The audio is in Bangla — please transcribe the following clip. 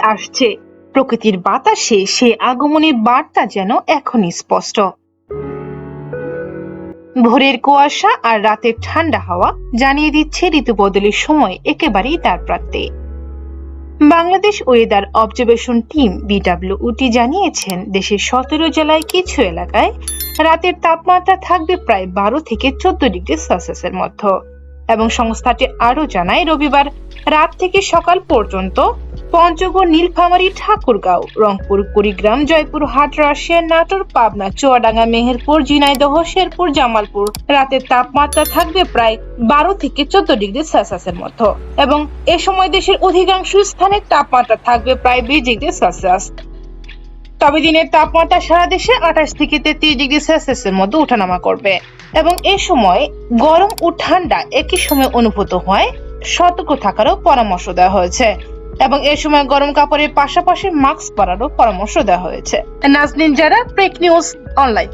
আসছে। প্রকৃতির বাতাসে সে আগমনী বার্তা যেন এখনই স্পষ্ট। ভোরের কুয়াশা আর রাতের ঠান্ডা হাওয়া জানিয়ে দিচ্ছে ঋতু বদলের সময় একেবারেই তার প্রান্তে Bangladesh weather observation team BWT জানিয়েছেন, দেশের সতেরো জেলায় কিছু এলাকায় রাতের তাপমাত্রা থাকবে প্রায় বারো থেকে চোদ্দ ডিগ্রি সেলসিয়াসের মধ্যে। এবং সংস্থাটি আরও জানায়, রবিবার রাত থেকে সকাল পর্যন্ত পঞ্চগড় নীলফামারী ঠাকুরগাঁও, রংপুর, কুড়িগ্রাম, জয়পুর হাট রাশিয়া নাটোর পাবনা, চুয়াডাঙ্গা, মেহেরপুর, ঝিনাইদহ, শেরপুর, জামালপুর। রাতের তাপমাত্রা থাকবে প্রায় বারো থেকে চোদ্দ ডিগ্রি সেলসিয়াসের মধ্যে। এবং এ সময় দেশের অধিকাংশ স্থানে তাপমাত্রা থাকবে প্রায় বিশ ডিগ্রি সেলসিয়াস। তবে দিনের তাপমাত্রা সারা দেশে আঠাশ থেকে তেত্রিশ ডিগ্রি সেলসিয়াসের মধ্যে ওঠানামা করবে। এবং এ সময় গরম ও ঠান্ডা একই সময় অনুভূত হয়। সতর্ক থাকারও পরামর্শ দেওয়া হয়েছে। এবং এ সময় গরম কাপড়ের পাশাপাশি মাস্ক পরারও পরামর্শ দেওয়া হয়েছে। নাজনীন যারা প্রেক নিউজ অনলাইন